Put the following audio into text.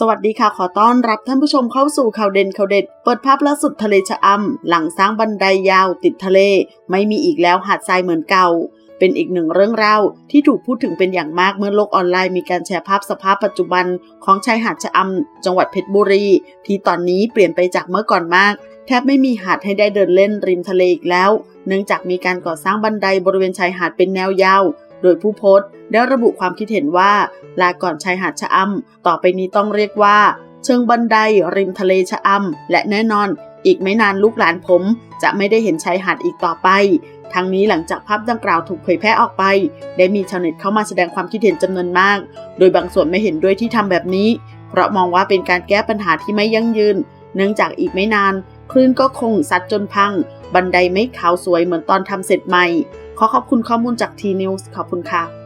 สวัสดีค่ะ ขอต้อนรับท่านผู้ชมเข้าสู่ข่าวเด่นข่าวเด็ด เปิดภาพล่าสุดทะเลชะอำหลังสร้างบันไดยาวติดทะเล ไม่มีอีกแล้วหาดทรายเหมือนเก่า เป็นอีกหนึ่งเรื่องราวที่ถูกพูดถึงเป็นอย่างมากเมื่อโลกออนไลน์มีการแชร์ภาพสภาพปัจจุบันของชายหาดชะอำจังหวัดเพชรบุรี ที่ตอนนี้เปลี่ยนไปจากเมื่อก่อนมาก แทบไม่มีหาดให้ได้เดินเล่นริมทะเลอีกแล้ว เนื่องจากมีการก่อสร้างบันไดบริเวณชายหาดเป็นแนวยาว โดยผู้โพสต์ ได้ระบุความคิดเห็นว่าลาก่อนชายหาดชะอำต่อไปนี้ต้องเรียกว่า เชิงบันไดริมทะเลชะอำและแน่นอนอีกไม่นานลูกหลานผม จะไม่ได้เห็นชายหาดอีกต่อไป ทั้งนี้หลังจากภาพดังกล่าวถูกเผยแพร่ออกไป ได้มีชาวเน็ตเข้ามาแสดงความคิดเห็นจำนวนมาก โดยบางส่วนไม่เห็นด้วยที่ทำแบบนี้ เพราะมองว่าเป็นการแก้ปัญหาที่ไม่ยั่งยืน เนื่องจากอีกไม่นาน คลื่นก็คงซัดจนพัง บันไดไม่ขาวสวยเหมือนตอนทำเสร็จใหม่ ขอขอบคุณข้อมูลจากทีนิวส์ขอบคุณค่ะ